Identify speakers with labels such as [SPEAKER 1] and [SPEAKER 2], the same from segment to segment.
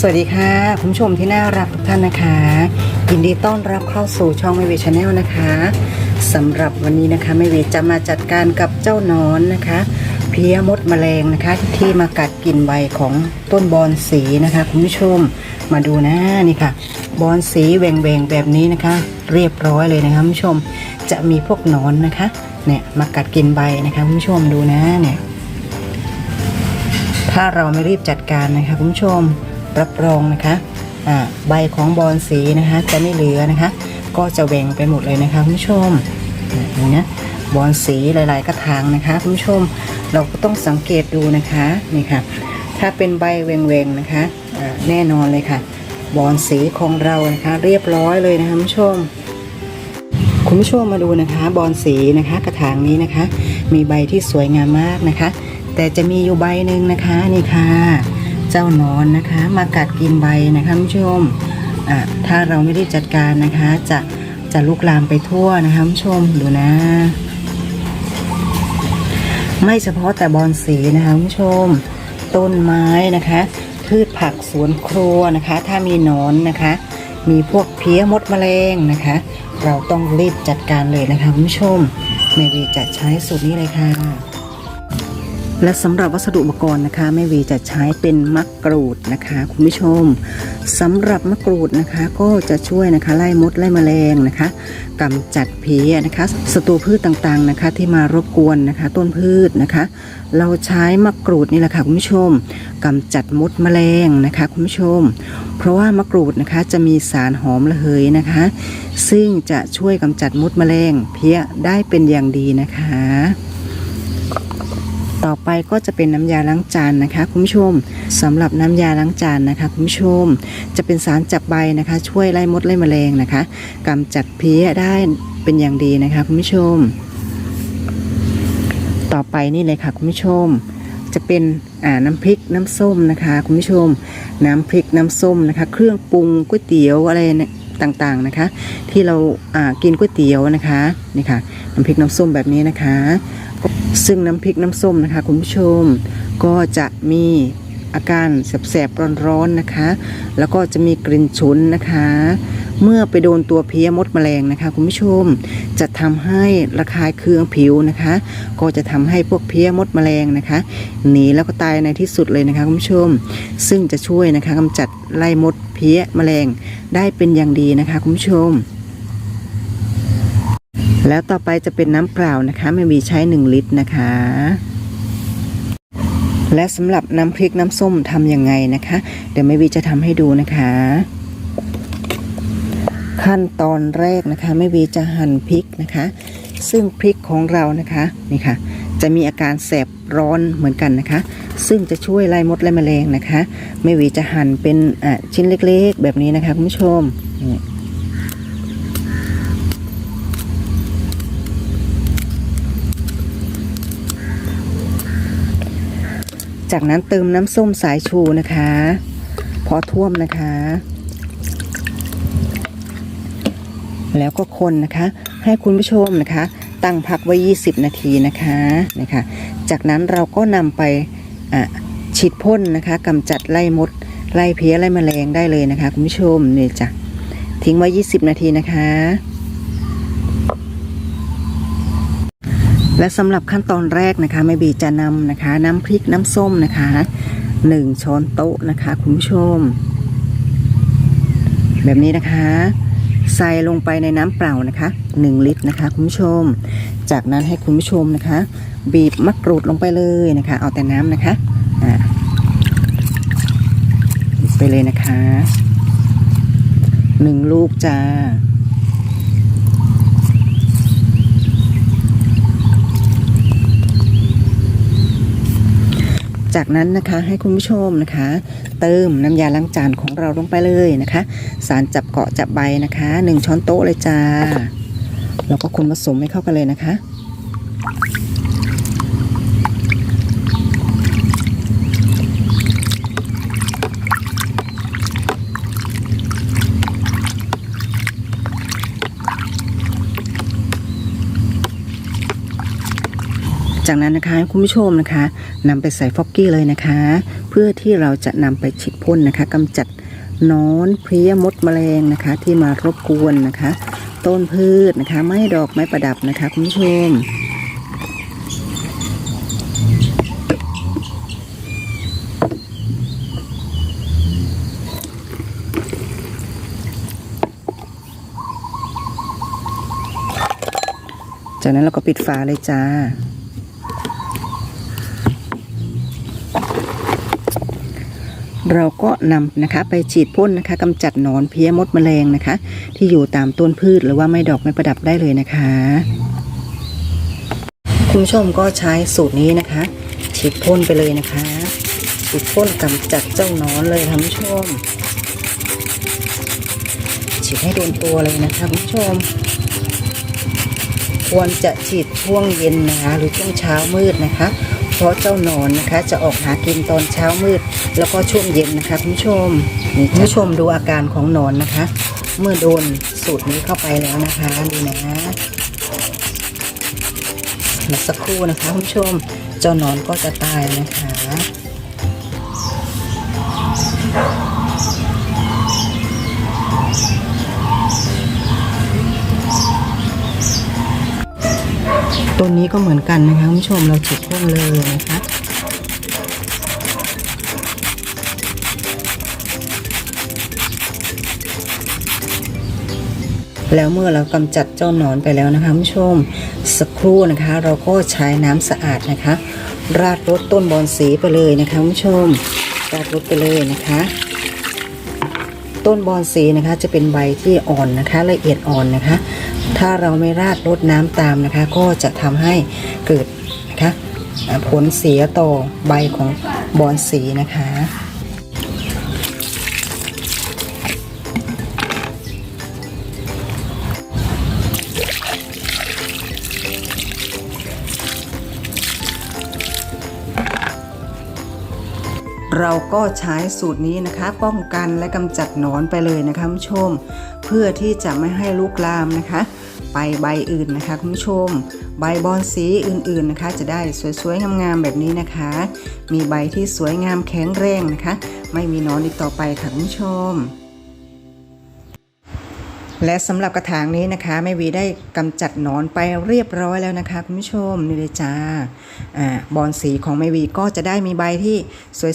[SPEAKER 1] สวัสดีค่ะคุณผู้ชมที่น่ารักทุกท่านนะคะ ยินดีต้อนรับเข้าสู่ช่องไม่เวชแนลนะคะสำหรับวันนี้นะคะไม่เวจะมาจัดการกับเจ้านอนนะคะ เพี้ยมดแมลงนะคะ ที่มากัดกินใบของต้นบอนสีนะคะคุณผู้ชมมาดูนะนี่ค่ะ บอนสีแหวงๆแบบนี้นะคะ เรียบร้อยเลยนะคะคุณผู้ชมจะมีพวกนอนนะคะเนี่ยมากัดกินใบนะคะคุณผู้ชมดูนะเนี่ยถ้าเราไม่รีบจัดการนะคะคุณผู้ชม รับรองนะคะใบของบอนสีนะคะ จะไม่เหลือนะคะ ก็จะแหว่งไปหมดเลยนะคะคุณผู้ชมนี่นะบอนสีหลาย ๆ กระถางนะคะคุณผู้ชมเราก็ต้องสังเกตดูนะคะนี่ค่ะ ถ้าเป็นใบแหว่งๆนะคะแน่นอนเลยค่ะบอนสีของเรานะคะเรียบร้อยเลยนะคะคุณผู้ชม คุณผู้ชมมาดูนะคะบอนสีนะคะกระถางนี้นะคะ มีใบที่สวยงามมากนะคะ แต่จะมีอยู่ใบหนึ่งนะคะนี่ค่ะ เจ้านอนนะคะ มากัดกินใบนะคะคุณผู้ชมอะถ้าเราไม่ได้จัดการนะคะ จะจะลุกลามไปทั่วนะคะคุณผู้ชมดูนะ ไม่เฉพาะแต่บอนสีนะคะคุณผู้ชม ต้นไม้นะคะพืชผักสวนครัวนะคะ ถ้ามีหนอนนะคะ มีพวกเพี้ยมดแมลงนะคะ เราต้องรีบจัดการเลยนะคะคุณผู้ชมเมวีจะใช้สูตรนี้เลยค่ะ และสำหรับวัสดุอุปกรณ์นะคะแม่วีจะใช้เป็นมะกรูดนะคะคุณผู้ชมสำหรับมะกรูดนะคะก็จะช่วยนะคะไล่มดไล่แมลงนะคะกำจัดเพี้ยนะคะศัตรูพืชต่างๆนะคะที่มารบกวนนะคะต้นพืชนะคะ เราใช้มะกรูดนี่แหละค่ะคุณผู้ชมกำจัดมดแมลงนะคะคุณผู้ชม เพราะว่ามะกรูดนะคะจะมีสารหอมระเหยนะคะ ซึ่งจะช่วยกำจัดมดแมลงเพี้ยได้เป็นอย่างดีนะคะ ต่อไปก็จะเป็นน้ำยาล้างจานนะคะคุณผู้ชมสำหรับน้ำยาล้างจานนะคะคุณผู้ชม จะเป็นสารจับใบนะคะ ช่วยไล่มดไล่แมลงนะคะกำจัดเพี้ยได้เป็นอย่างดีนะคะคุณผู้ชม ต่อไปนี่เลยค่ะคุณผู้ชม จะเป็นน้ำพริกน้ำส้มนะคะคุณผู้ชม น้ำพริกน้ำส้มนะคะ เครื่องปรุงก๋วยเตี๋ยวอะไรเนี่ย ต่างๆนะคะ ที่เราากินก๋วยเตี๋ยวนะคะนี่ค่ะน้ำพริกน้ำส้มแบบนี้นะคะ ซึ่งน้ำพริกน้ำส้มนะคะ คุณผู้ชมก็จะมี อาการแสบๆร้อนๆนะคะ แล้วก็จะมีกลิ่นฉุนนะคะ เมื่อไปโดนตัวเพี้ยมดแมลงนะคะคุณผู้ชมจะทำให้ระคายเคืองผิวนะคะ ก็จะทำให้พวกเพี้ยมดแมลงนะคะหนีแล้วก็ตายในที่สุดเลยนะคะคุณผู้ชม ซึ่งจะช่วยนะคะกำจัดไล่มดเพี้ยแมลงได้เป็นอย่างดีนะคะคุณผู้ชมแล้วต่อไปจะเป็นน้ำเปล่านะคะไม่มีใช้ 1 ลิตรนะคะ และสำหรับน้ำพริกน้ำส้มทำยังไงนะคะ เดี๋ยวแม่วีจะทำให้ดูนะคะ ขั้นตอนแรกนะคะแม่วีจะหั่นพริกนะคะ ซึ่งพริกของเรานะคะนี่ค่ะ จะมีอาการแสบร้อนเหมือนกันนะคะ ซึ่งจะช่วยไล่มดไล่แมลงนะคะแม่วีจะหั่นเป็นชิ้นเล็กๆ แบบนี้นะคะคุณผู้ชมนี่ จากนั้นเติมน้ำส้มสายชูนะคะ พอท่วมนะคะ แล้วก็คนนะคะ ให้คุณผู้ชมนะคะ ตั้งพักไว้ 20 นาทีนะคะนะคะ จากนั้นเราก็นำไปฉีดพ่นนะคะกำจัดไล่มดไล่เพี้ยไล่แมลงได้เลยนะคะ คุณผู้ชมนี่จ้ะทิ้งไว้ 20 นาทีนะคะ และสำหรับขั้นตอนแรกนะคะแม่บีจะนำนะคะ น้ำพริกน้ำส้มนะคะหนึ่งช้อนโต๊ะนะคะคุณผู้ชม แบบนี้นะคะ ใส่ลงไปในน้ำเปล่านะคะหนึ่งลิตรนะคะคุณผู้ชม จากนั้นให้คุณผู้ชมนะคะ บีบมะกรูดลงไปเลยนะคะ เอาแต่น้ำนะคะอ่าไปเลยนะคะหนึ่งลูกจ้า จากนั้นนะคะให้คุณผู้ชมนะคะ เติมน้ำยาล้างจานของเราลงไปเลยนะคะ สารจับเกาะจับใบนะคะหนึ่งช้อนโต๊ะเลยจ้าแล้วก็คนผสมให้เข้ากันเลยนะคะ จากนั้นนะคะคุณผู้ชมนะคะนำไปใส่ฟอกกี้เลยนะคะ เพื่อที่เราจะนำไปฉีดพ่นนะคะกำจัดนอนเพลี้ยมดแมลงนะคะ ที่มารบกวนนะคะ ต้นพืชนะคะ ไม้ดอกไม้ประดับนะคะ คุณผู้ชมจากนั้นเราก็ปิดฝาเลยจ้า เราก็นำนะคะไปฉีดพ่นนะคะกำจัดหนอนเพี้ยมดแมลงนะคะ ที่อยู่ตามต้นพืชหรือว่าไม้ดอกไม้ประดับได้เลยนะคะ คุณผู้ชมก็ใช้สูตรนี้นะคะ ฉีดพ่นไปเลยนะคะฉีดพ่นกำจัดเจ้าหนอนเลยคุณผู้ชมฉีดให้โดนตัวเลยนะคะคุณผู้ชม ควรจะฉีดช่วงเย็นนะคะหรือช่วงเช้ามืดนะคะ เพราะเจ้าหนอนนะคะ จะออกหากินตอนเช้ามืด แล้วก็ช่วงเย็นนะคะคุณผู้ชมนี่คุณผู้ชมดูอาการของหนอนนะคะ เมื่อโดนสูตรนี้เข้าไปแล้วนะคะดูนะหลักสักครู่นะคะคุณผู้ชมเจ้าหนอนก็จะตายนะคะ ตัวนี้ก็เหมือนกันนะคะคุณผู้ชมเราฉีดพ่นเลยนะคะแล้วเมื่อเรากำจัดเจ้าหนอนไปแล้วนะคะคุณผู้ชมสักครู่นะคะ เราก็ใช้น้ำสะอาดนะคะ ราดรดต้นบอนสีไปเลยนะคะคุณผู้ชม ราดรดไปเลยนะคะ ต้นบอนสีนะคะจะเป็นใบที่อ่อนนะคะ ละเอียดอ่อนนะคะ ถ้าเราไม่ราดรดน้ำตามนะคะ ก็จะทำให้เกิดนะคะผลเสียต่อใบของบอนสีนะคะ เราก็ใช้สูตรนี้นะคะ ป้องกันและกำจัดหนอนไปเลยนะคะคุณผู้ชม เพื่อที่จะไม่ให้ลูกลามนะคะ ไปใบอื่นนะคะคุณผู้ชม ใบบอนสีอื่นๆนะคะ จะได้สวยๆงามๆแบบนี้นะคะ มีใบที่สวยงามแข็งแรงนะคะ ไม่มีหนอนอีกต่อไปค่ะคุณผู้ชม และสำหรับกระถางนี้นะคะแม่วีได้กำจัดหนอนไปเรียบร้อยแล้วนะคะคุณผู้ชมนี่เลยจ้าอ่าบอนสีของแม่วีก็จะได้มีใบที่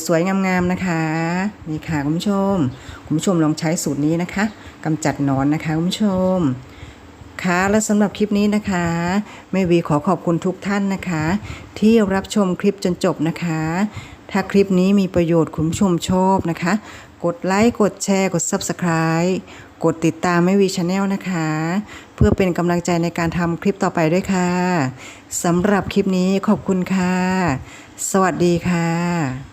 [SPEAKER 1] สวยๆงามๆนะคะนี่ค่ะคุณผู้ชม คุณผู้ชมลองใช้สูตรนี้นะคะกำจัดหนอนนะคะคุณผู้ชมค่ะและสำหรับคลิปนี้นะคะแม่วีขอขอบคุณทุกท่านนะคะ ที่รับชมคลิปจนจบนะคะ ถ้าคลิปนี้มีประโยชน์คุณผู้ชมชอบนะคะ กดไลค์กดแชร์ กด Subscribe กดติดตามไม่วีชาแนลนะคะ เพื่อเป็นกำลังใจในการทำคลิปต่อไปด้วยค่ะสำหรับคลิปนี้ขอบคุณค่ะ สวัสดีค่ะ